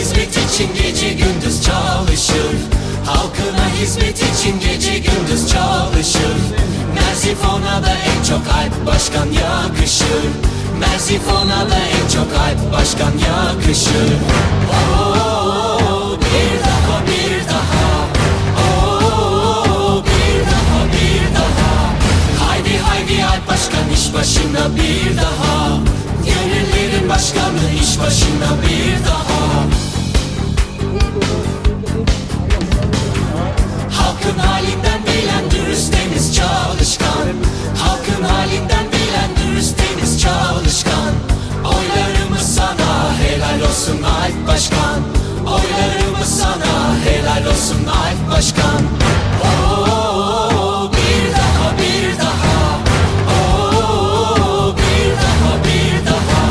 için gece gündüz çalışır. Halkına hizmet için gece gündüz çalışır. Merzifon'a da en çok Alp Başkan yakışır. Merzifon'a da en çok Alp Başkan yakışır. Oo, bir daha bir daha. Oo, bir daha bir daha. Haydi haydi Alp Başkan iş başına bir daha. Gönüllerin başkanı iş başına bir daha olsun Alp Başkan. Oylarımız sana helal olsun Alp Başkan. Oo, bir daha bir daha. Oo, bir daha bir daha.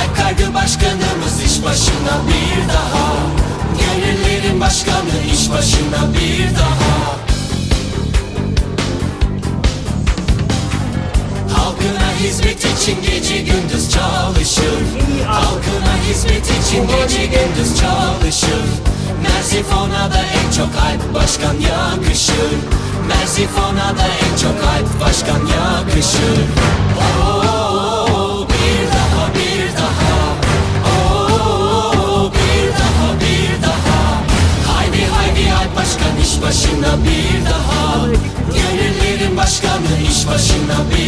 Alp Kargı Başkanımız iş başına bir daha. Gönüllerin başkanı iş başına bir daha. Halkına hizmet için gece gündüz çalışır Çingeci gündüz çalışır. Merzifon'a da en çok alp başkan yakışır. Merzifon'a da en çok alp başkan yakışır. Oh, oh, oh, bir daha bir daha. Oh, bir daha bir daha. Haydi haydi alp başkan iş başına bir daha. Gönüllerin başkanı iş başına bir